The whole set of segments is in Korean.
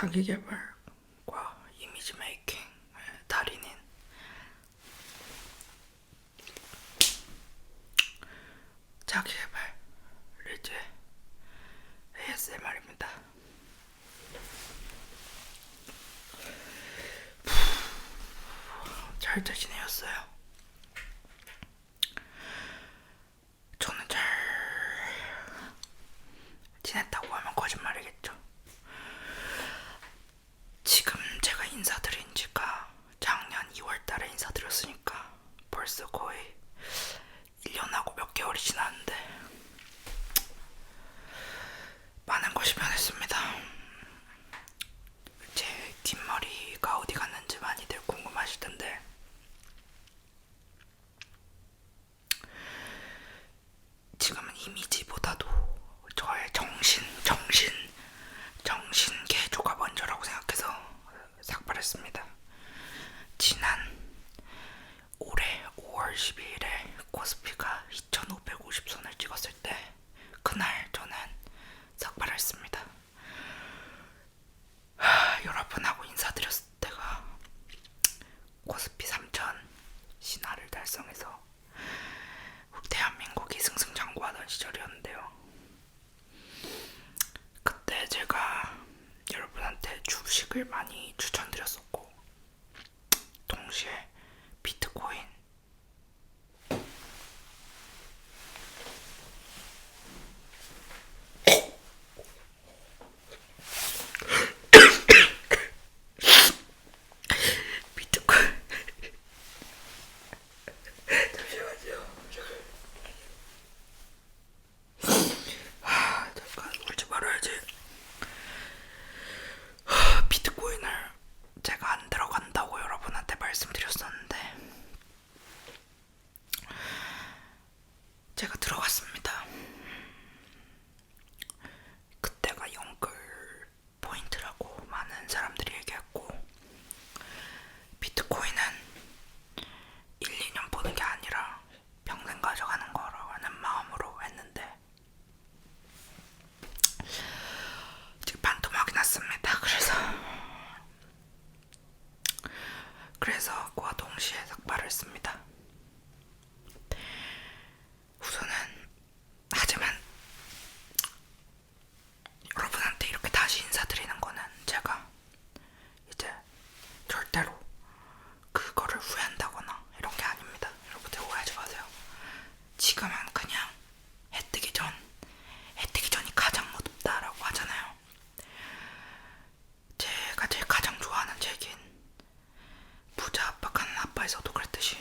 자기개발과 이미지 메이킹을 달인인 자기개발 리드 ASMR입니다. 잘 되시네였어요. 10월 12일에 코스피가 2550선을 찍었을 때 그날 저는 삭발했습니다. 하, 여러분하고 인사드렸을 때가 코스피 3000 신화를 달성해서 대한민국이 승승장구하던 시절이었는데요. 그때 제가 여러분한테 주식을 많이 추천 그랬듯이.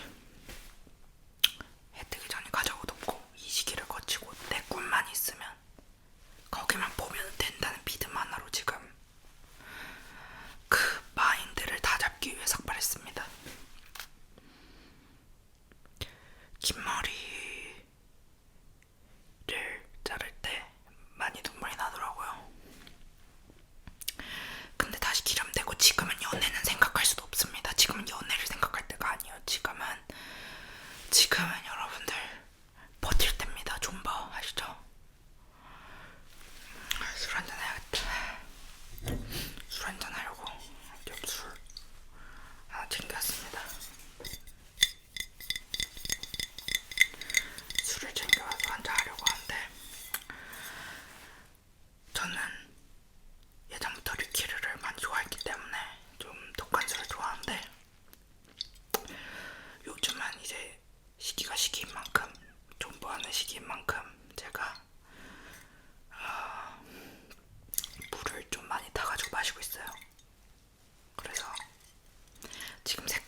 지금 생각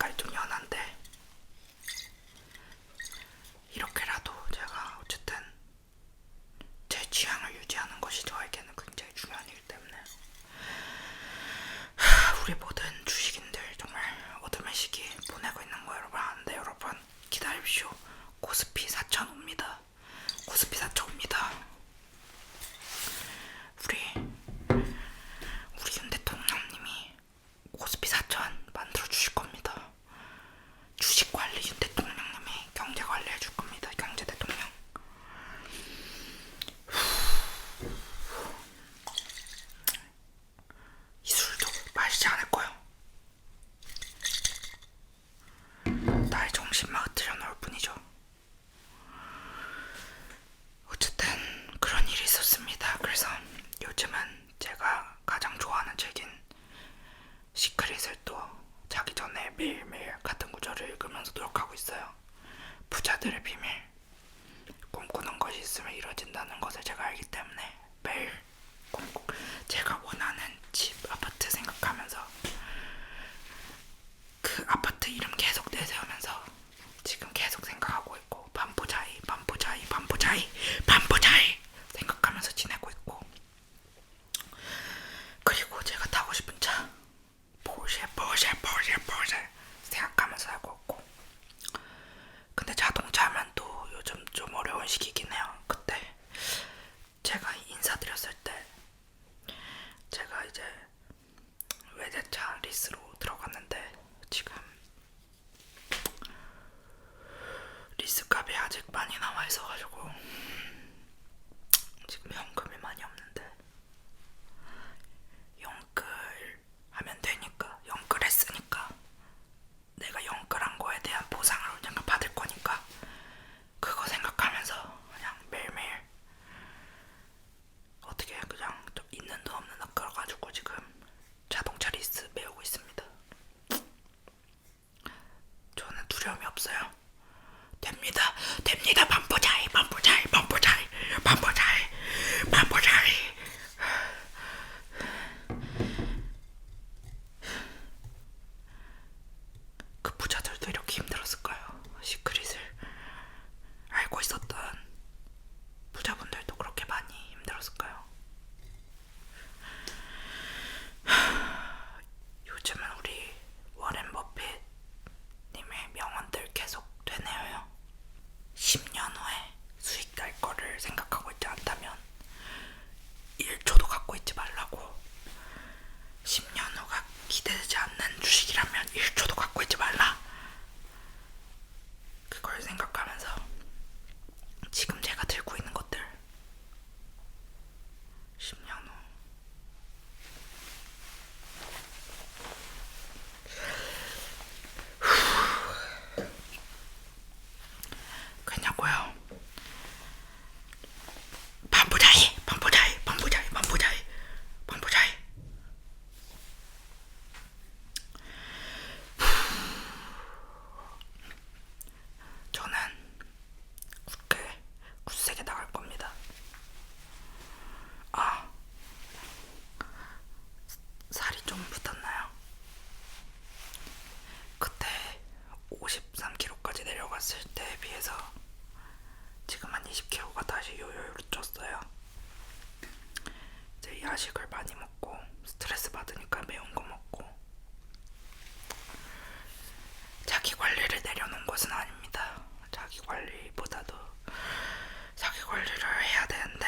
않아요, 10년 후에 수익 날 거를 생각하고 있지 않다면 1초도 갖고 있지 말라고. 10년 후가 기대되지 않는 주식이라면 세게 나갈 겁니다. 아, 살이 좀 붙었나요? 그때 53kg까지 내려갔을 때에 비해서 지금 한 20kg가 다시 요요로 쪘어요. 이제 야식을 많이 먹고 스트레스 받으니까 매운 거 먹고 자기 관리를 내려놓은 것은 아닙니다. 자기 관리보다도 관리를 해야 되는데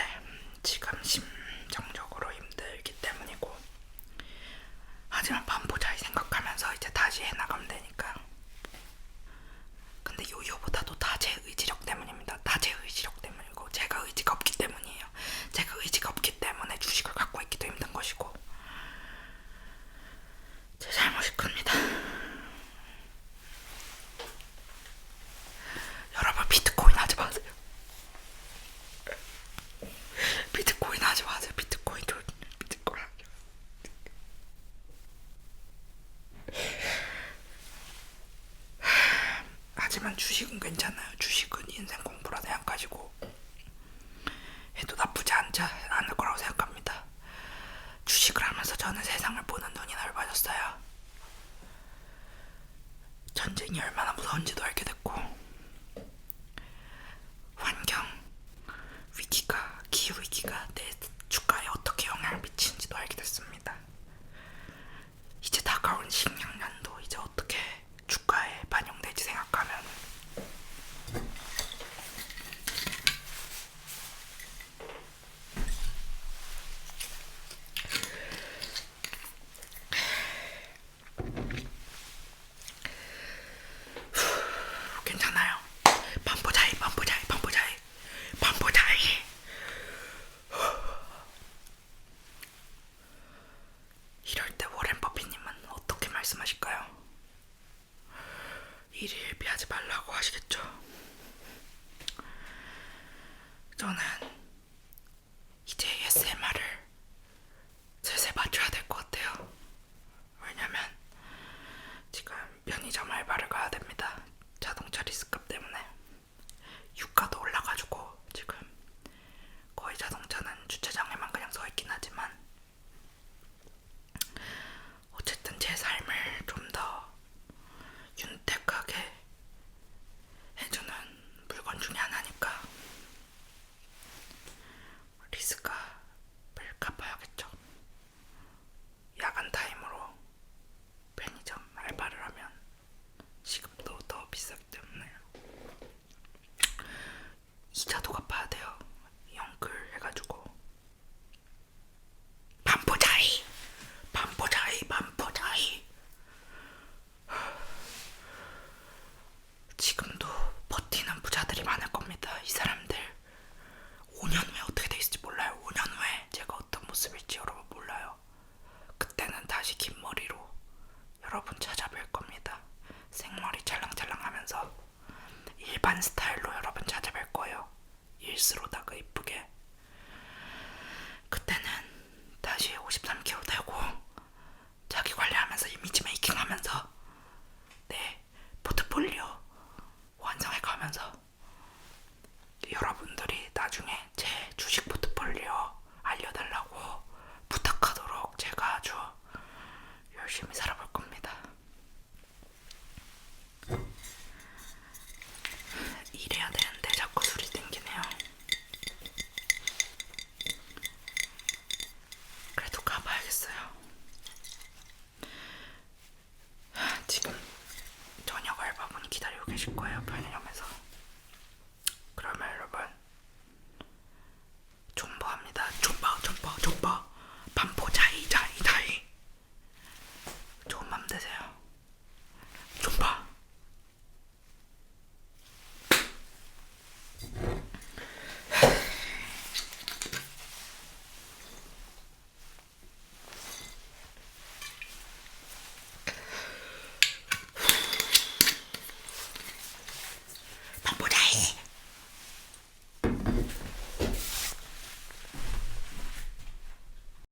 hated